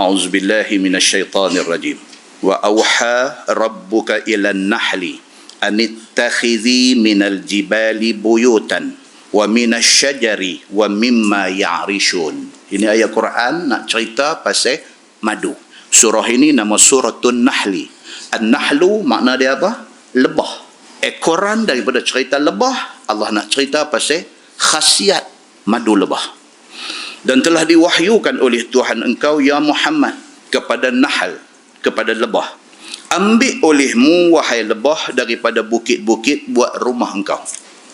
أعوذ بالله من الشيطان الرجيم وأوحى ربك إلى النحل أن اتخذي من الجبال بيوتا ومن الشجر ومما يعرشون Ini ayat Quran nak cerita pasal madu. Surah ini nama Suratun Nahli. An-Nahlu makna dia apa? Lebah. Ekoran daripada cerita lebah, Allah nak cerita pasal khasiat madu lebah. Dan telah diwahyukan oleh Tuhan engkau, Ya Muhammad, kepada Nahl, kepada lebah. Ambil olehmu, wahai lebah, daripada bukit-bukit buat rumah engkau.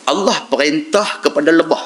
Allah perintah kepada lebah.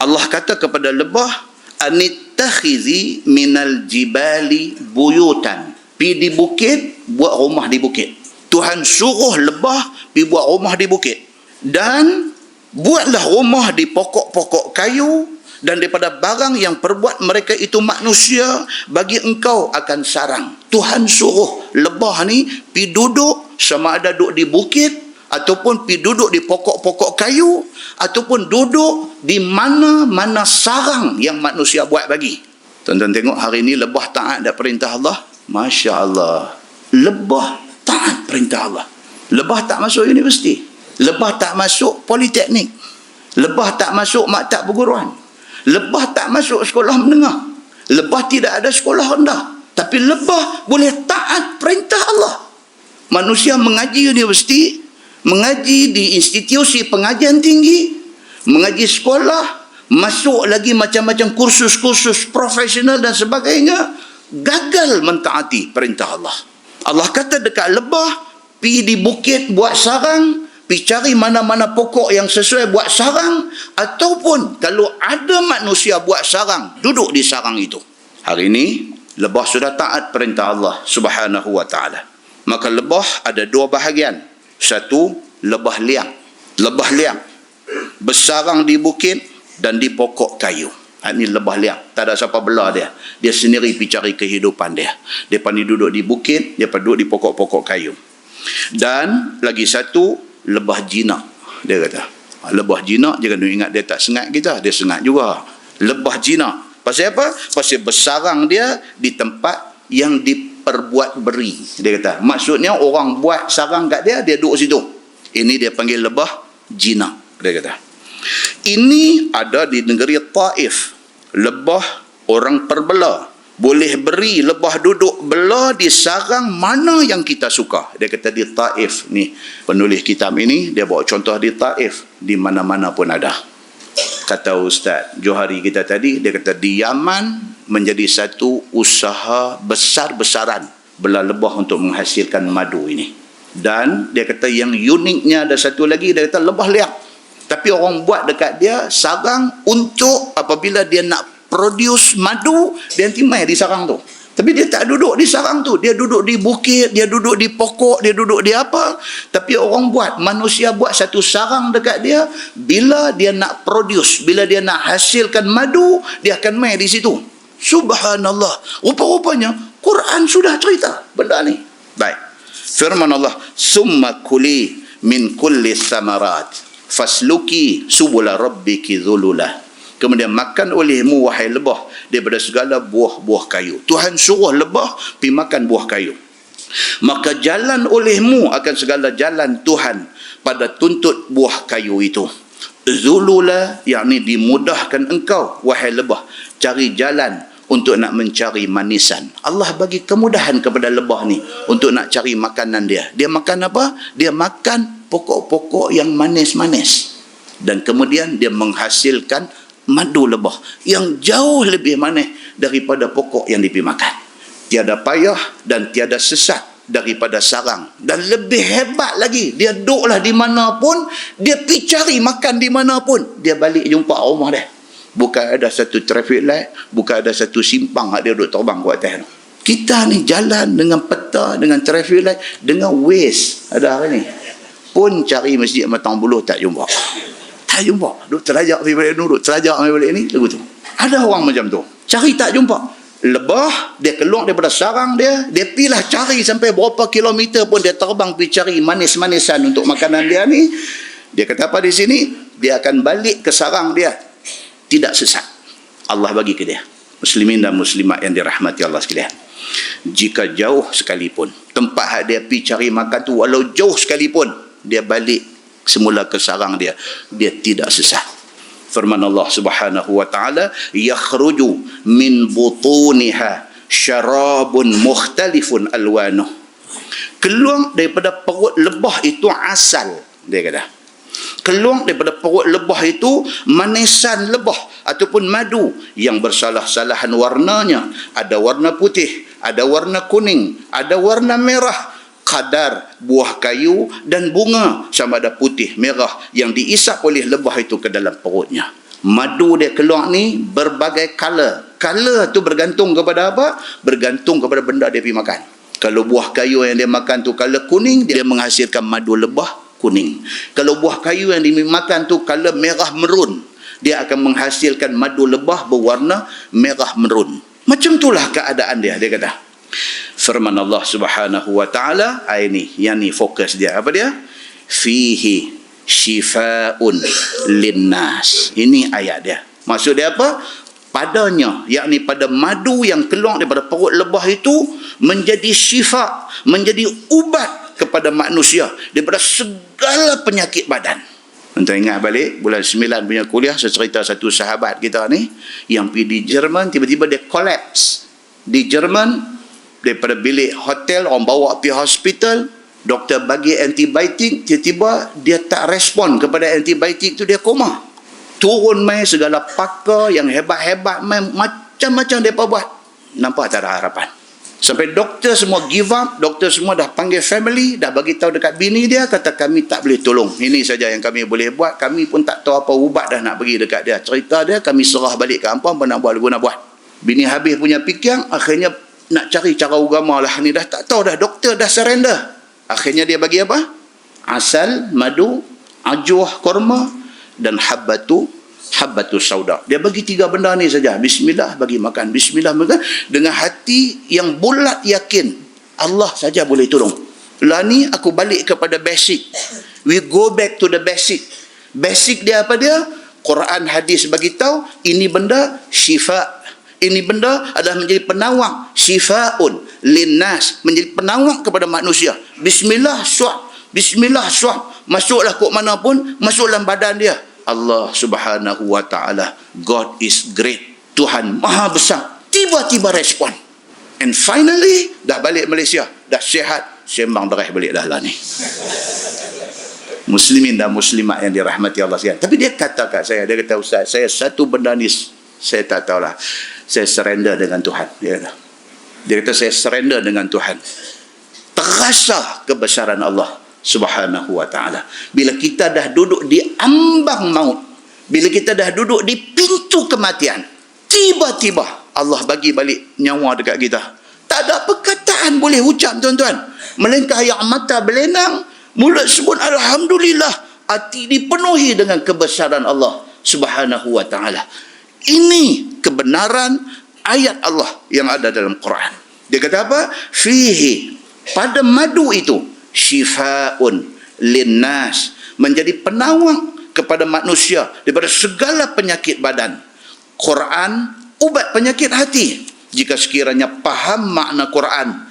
Allah kata kepada lebah, anittakhizi minal jibali buyutan pi di bukit buat rumah di bukit Tuhan suruh lebah pi buat rumah di bukit dan buatlah rumah di pokok-pokok kayu dan daripada barang yang perbuat mereka itu manusia bagi engkau akan sarang Tuhan suruh lebah ni pi duduk sama ada duduk di bukit ataupun pi duduk di pokok-pokok kayu ataupun duduk di mana-mana sarang yang manusia buat bagi. Tuan-tuan tengok hari ini lebah taat dak perintah Allah. Masya Allah. Lebah taat perintah Allah. Lebah tak masuk universiti. Lebah tak masuk politeknik. Lebah tak masuk maktab perguruan. Lebah tak masuk sekolah menengah. Lebah tidak ada sekolah rendah. Tapi lebah boleh taat perintah Allah. Manusia mengaji universiti, mengaji di institusi pengajian tinggi, mengaji sekolah, masuk lagi macam-macam kursus-kursus profesional dan sebagainya, gagal mentaati perintah Allah. Allah kata dekat lebah, pi di bukit buat sarang, pi cari mana-mana pokok yang sesuai buat sarang, ataupun kalau ada manusia buat sarang, duduk di sarang itu. Hari ini, lebah sudah taat perintah Allah subhanahu wa ta'ala. Maka lebah ada dua bahagian satu, lebah liang. Lebah liang. Bersarang di bukit dan di pokok kayu. Ha, ini lebah liang. Tak ada siapa belah dia. Dia sendiri pergi cari kehidupan dia. Dia pandai duduk di bukit, dia pandai duduk di pokok-pokok kayu. Dan lagi satu, lebah jinak. Dia kata. Ha, lebah jinak, jangan ingat dia tak sengat kita. Dia sengat juga. Lebah jinak. Pasal apa? Pasal bersarang dia di tempat yang di perbuat beri dia kata maksudnya orang buat sarang kat dia dia duduk situ ini dia panggil lebah jinak dia kata ini ada di negeri Taif lebah orang perbela boleh beri lebah duduk bela di sarang mana yang kita suka dia kata di Taif ni penulis kitab ini dia bawa contoh di Taif di mana-mana pun ada kata Ustaz Johari kita tadi dia kata di Yaman menjadi satu usaha besar-besaran belah lebah untuk menghasilkan madu ini. Dan dia kata yang uniknya ada satu lagi, dia kata lebah liak. Tapi orang buat dekat dia sarang untuk apabila dia nak produce madu, dia nanti mai di sarang tu. Tapi dia tak duduk di sarang tu. Dia duduk di bukit, dia duduk di pokok, dia duduk di apa. Tapi orang buat, manusia buat satu sarang dekat dia. Bila dia nak produce, bila dia nak hasilkan madu, dia akan mai di situ. Subhanallah. Rupa-rupanya Quran sudah cerita benda ni. Baik. Firman Allah, "Summa kuli min kulli samarat fasluki subula rabbiki dhulula." Kemudian makan olehmu wahai lebah daripada segala buah-buah kayu. Tuhan suruh lebah pi makan buah kayu. Maka jalan olehmu akan segala jalan Tuhan pada tuntut buah kayu itu. Zulula yakni dimudahkan engkau wahai lebah cari jalan untuk nak mencari manisan. Allah bagi kemudahan kepada lebah ni untuk nak cari makanan dia. Dia makan apa? Dia makan pokok-pokok yang manis-manis. Dan kemudian dia menghasilkan madu lebah yang jauh lebih manis daripada pokok yang dipi makan. Tiada payah dan tiada sesat daripada sarang. Dan lebih hebat lagi, dia duduklah di mana pun, dia pergi cari makan di mana pun, dia balik jumpa rumah dia. Bukan ada satu traffic light bukan ada satu simpang ada duduk terbang ke atas kita ni jalan dengan peta dengan traffic light dengan waste. Ada hari ni. Pun cari masjid matang buluh tak jumpa tak jumpa. Duduk terajak pergi balik ni duduk terajak pergi balik ni lagu tu. Ada orang macam tu. Cari tak jumpa. Lebah dia keluar daripada sarang dia dia pilah cari sampai berapa kilometer pun dia terbang pergi cari manis-manisan untuk makanan dia ni. Dia kata apa di sini? Dia akan balik ke sarang dia. Tidak sesat. Allah bagi ke dia. muslimin dan muslimat yang dirahmati Allah sekalian. Jika jauh sekalipun tempat dia pergi cari makan tu walau jauh sekalipun dia balik semula ke sarang dia dia tidak sesat firman Allah Subhanahu wa taala yakhruju min butuniha syarabun mukhtalifun alwanuh. Keluar daripada perut lebah itu asal dia kata. Keluar daripada perut lebah itu manisan lebah ataupun madu yang bersalah-salahan warnanya. Ada warna putih ada warna kuning ada warna merah kadar buah kayu dan bunga sama ada putih merah yang diisap oleh lebah itu ke dalam perutnya madu dia keluar ni berbagai color color tu bergantung kepada apa bergantung kepada benda dia pergi makan kalau buah kayu yang dia makan tu color kuning dia menghasilkan madu lebah kuning. Kalau buah kayu yang dimakan tu color merah merun, dia akan menghasilkan madu lebah berwarna merah merun. Macam itulah keadaan dia, dia kata. Firman Allah Subhanahu wa taala, ini yang ni fokus dia. Apa dia? Fihi shifaun linnas. Ini ayat dia. Maksud dia apa? Padanya, yakni pada madu yang keluar daripada perut lebah itu menjadi syifa, menjadi ubat kepada manusia daripada segala penyakit badan. Tuan ingat balik bulan 9 punya kuliah saya cerita satu sahabat kita ni yang pergi di Jerman tiba-tiba dia collapse. Di Jerman daripada bilik hotel orang bawa pergi hospital doktor bagi antibiotik tiba-tiba dia tak respon kepada antibiotik tu dia koma. Turun mai segala pakar yang hebat-hebat mai macam-macam depa buat. Nampak tak ada harapan. Sampai doktor semua give up, doktor semua dah panggil family, dah bagi tahu dekat bini dia, kata kami tak boleh tolong. Ini saja yang kami boleh buat, kami pun tak tahu apa ubat dah nak bagi dekat dia. Cerita dia, kami serah balik ke apa, apa nak buat, nak buat. Bini habis punya fikir, akhirnya nak cari cara agama lah. Ni dah tak tahu dah, doktor dah surrender. Akhirnya dia bagi apa? Asal, madu, ajuh, korma, dan habbatu habbatus sauda. Dia bagi tiga benda ni saja. Bismillah bagi makan. Bismillah makan. Dengan hati yang bulat yakin. Allah saja boleh tolong. Lah ni aku balik kepada basic. We go back to the basic. Basic dia apa dia? Quran hadis bagi tahu ini benda syifa. Ini benda adalah menjadi penawang syifaun linnas menjadi penawang kepada manusia. Bismillah suah. Bismillah suah. Masuklah kok mana pun masuk dalam badan dia. Allah subhanahu wa ta'ala God is great Tuhan maha besar tiba-tiba respon and finally dah balik Malaysia dah sihat sembang beres balik dah lah ni muslimin dan muslimat yang dirahmati Allah sekalian tapi dia kata kat saya dia kata Ustaz saya satu benda ni saya tak tahulah saya surrender dengan Tuhan. Dia kata dia kata saya surrender dengan Tuhan. Terasa kebesaran Allah subhanahu wa ta'ala. Bila kita dah duduk di ambang maut bila kita dah duduk di pintu kematian tiba-tiba Allah bagi balik nyawa dekat kita. Tak ada perkataan boleh ucap tuan-tuan. Melainkan yang mata belenang mulut sebut Alhamdulillah. Hati dipenuhi dengan kebesaran Allah subhanahu wa ta'ala ini kebenaran ayat Allah yang ada dalam Quran. Dia kata apa? fihi pada madu itu syifaun linnas menjadi penawang kepada manusia daripada segala penyakit badan. Quran ubat penyakit hati. Jika sekiranya paham makna Quran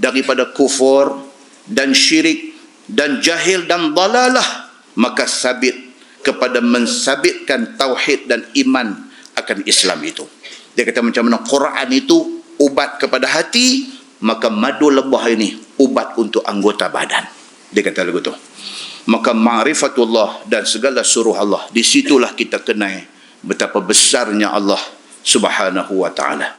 daripada kufur dan syirik dan jahil dan dalalah maka sabit kepada mensabitkan tauhid dan iman akan Islam itu dia kata macam mana Quran itu ubat kepada hati maka madu lebah ini ubat untuk anggota badan. Dia kata lagu tu. Maka ma'rifatullah dan segala suruh Allah. Di situlah kita kenal betapa besarnya Allah subhanahu wa ta'ala.